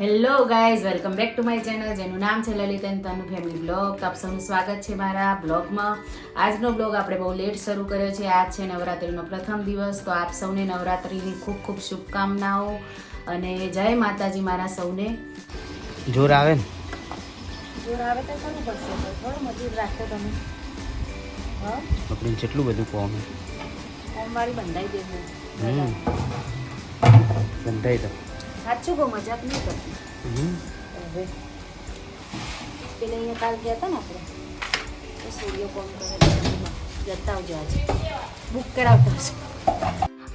Hello guys welcome back to my channel જેનું નામ છે Lalit and Tanu family blog તો આપ સૌનું સ્વાગત છે મારા બ્લોગમાં આજનો બ્લોગ આપણે બહુ લેટ શરૂ કર્યો છે. આજ છે નવરાત્રિનો પ્રથમ દિવસ તો આપ સૌને નવરાત્રિની ખૂબ ખૂબ શુભકામનાઓ. અને જય માતાજી મારા સૌને. જોર આવે ને? જોર આવે તો કરવું પડશે થોડું મજૂર રાખો તમે. હા? આપણે જેટલું બધું કોમ સોમવારી બંધાઈ દેજો. હમ. બંધાઈ દો. સાચું બહુ મજાક નહીં કરતી. હવે. પેલે અહીંયા કાલ ગયા હતા ને આપણે સૂર્ય કોમ કરે જતા આવજો આજે. બુક કરાવતા આવજો.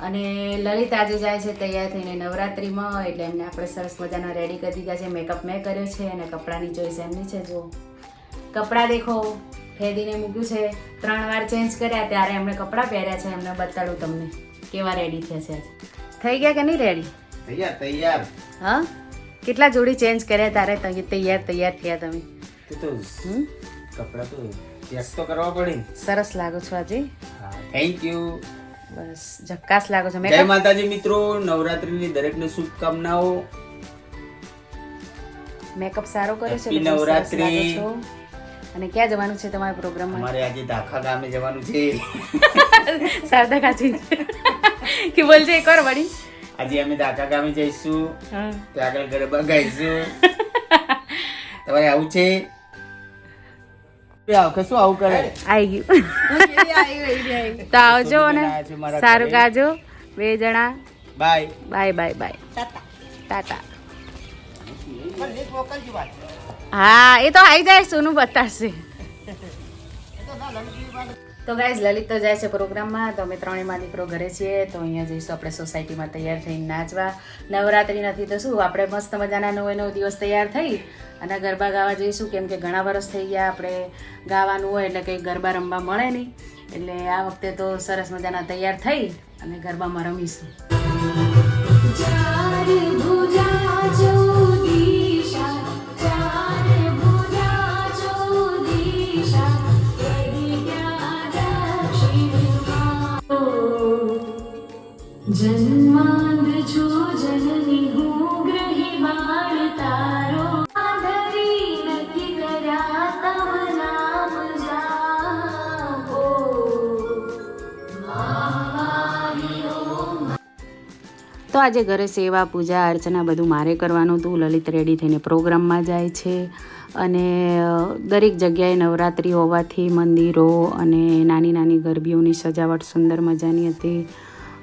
અને લલિત આજે જાય છે તૈયાર થઈને નવરાત્રિમાં એટલે એમને આપણે સરસ મજાના રેડી કરી દીધા છે. મેકઅપ મેં કર્યો છે અને કપડાની ચોઈસ એમની છે જો કપડાં દેખો ફેદીને મૂક્યું છે. ત્રણ વાર ચેન્જ કર્યા ત્યારે એમણે કપડાં પહેર્યા છે. એમને બતાડું તમને કેવા રેડી થયા છે થઈ ગયા કે નહીં રેડી તૈયાર તૈયાર. હા? કેટલા જોડી ચેન્જ કર્યા તારે? તૈયાર તૈયાર થયા તમે. તે તો કપડા તો ચેક તો કરવા પડી. સરસ લાગો છો આજે. થેન્ક યુ બસ જક્કાસ લાગો છો. જય માતાજી મિત્રો નવરાત્રીની દરેકને શુભકામનાઓ. મેકઅપ સારો કર્યો છે નવરાત્રી. અને ક્યાં જવાનું છે તમારા પ્રોગ્રામમાં અમારે આજે દાખા ગામે જવાનું છે. શારદા કાચી કે બોલજે એકવાર વળી. આજે અમે દાખા ગામે જઈશું. ત્યાં આગળ ગરબા ગાઈશું તમારે આવું છે? કશું આવું કરે? આવી ગયું. તો આવજો ને આવ્યા છે મારા સારું. ગાજો. બે જણા. Bye. Bye bye bye. Tata. હા એ તો આવી જાય સોનું બતાવશે. તો ગાઈઝ લલિત તો જાય છે પ્રોગ્રામમાં. તો અમે ત્રણેયમાં દીકરો ઘરે છીએ. તો અહીંયા જઈશું આપણે સોસાયટીમાં તૈયાર થઈને નાચવા. નવરાત્રિ નથી તો શું? આપણે મસ્ત મજાના નવે નવ દિવસ તૈયાર થઈ અને ગરબા ગાવા જઈશું. કેમ કે ઘણા વરસ થઈ ગયા આપણે ગાવાનું હોય એટલે કંઈ ગરબા રમવા મળે નહીં. એટલે આ વખતે તો સરસ મજાના તૈયાર થઈ અને ગરબામાં રમીશું. તો આજે ઘરે સેવા, પૂજા, અર્ચના બધું મારે કરવાનું હતું. લલિત રેડી થઈને પ્રોગ્રામમાં જાય છે અને દરેક જગ્યાએ નવરાત્રિ હોવાથી મંદિરો અને નાની નાની ગરબીઓની સજાવટ સુંદર મજાની હતી.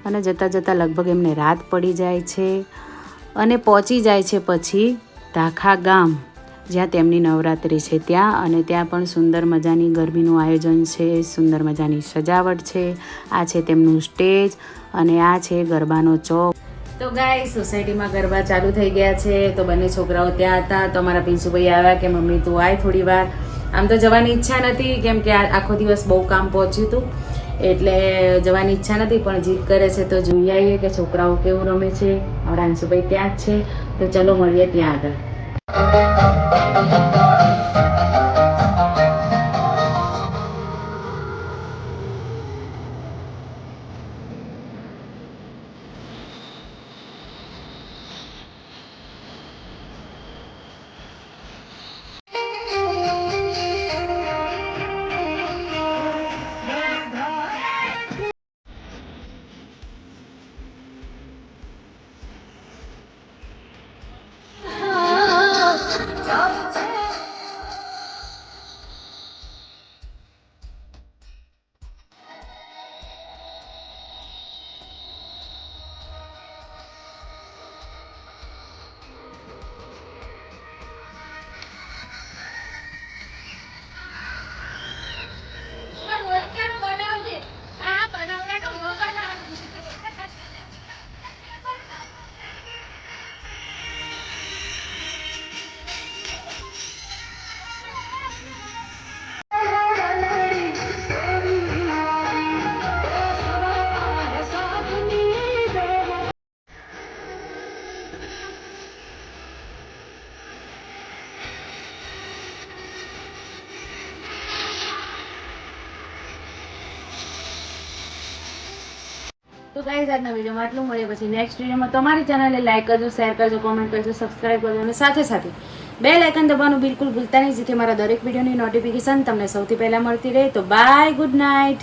અને જતાં જતાં લગભગ એમને રાત પડી જાય છે અને પહોંચી જાય છે પછી ધાખા ગામ, જ્યાં તેમની નવરાત્રિ છે ત્યાં અને ત્યાં પણ સુંદર મજાની ગરબીનું આયોજન છે, સુંદર મજાની સજાવટ છે. આ છે તેમનું સ્ટેજ અને આ છે ગરબાનો ચોક. તો ગાય સોસાયટીમાં ગરબા ચાલુ થઈ ગયા છે. તો બંને છોકરાઓ ત્યાં હતા. તો અમારા પિંસુભાઈ આવ્યા કે, મમ્મી, તું આય થોડી વાર આમ તો જવાની ઈચ્છા નથી, કેમ કે આખો દિવસ બહુ કામ પહોંચ્યું હતું. એટલે જવાની ઈચ્છા નથી, પણ જીદ કરે છે તો જોઈ આવીએ કે છોકરાઓ કેવું રમે છે. આપણા અંશુભાઈ ત્યાં જ છે. તો ચલો મળીએ ત્યાં આગળ. તો ગાઈઝ આજના આટલું. મળીએ પછી નેક્સ્ટ વિડીયોમાં. તમારી ચેનલને લાઈક કરજો શેર કરજો કોમેન્ટ કરજો સબસ્ક્રાઈબ કરજો અને સાથે સાથે બે લાઇકન દબાવવાનું બિલકુલ ભૂલતા નહીં. જેથી મારા દરેક વિડીયોની નોટિફિકેશન તમને સૌથી પહેલાં મળતી રહે. તો બાય ગુડ નાઇટ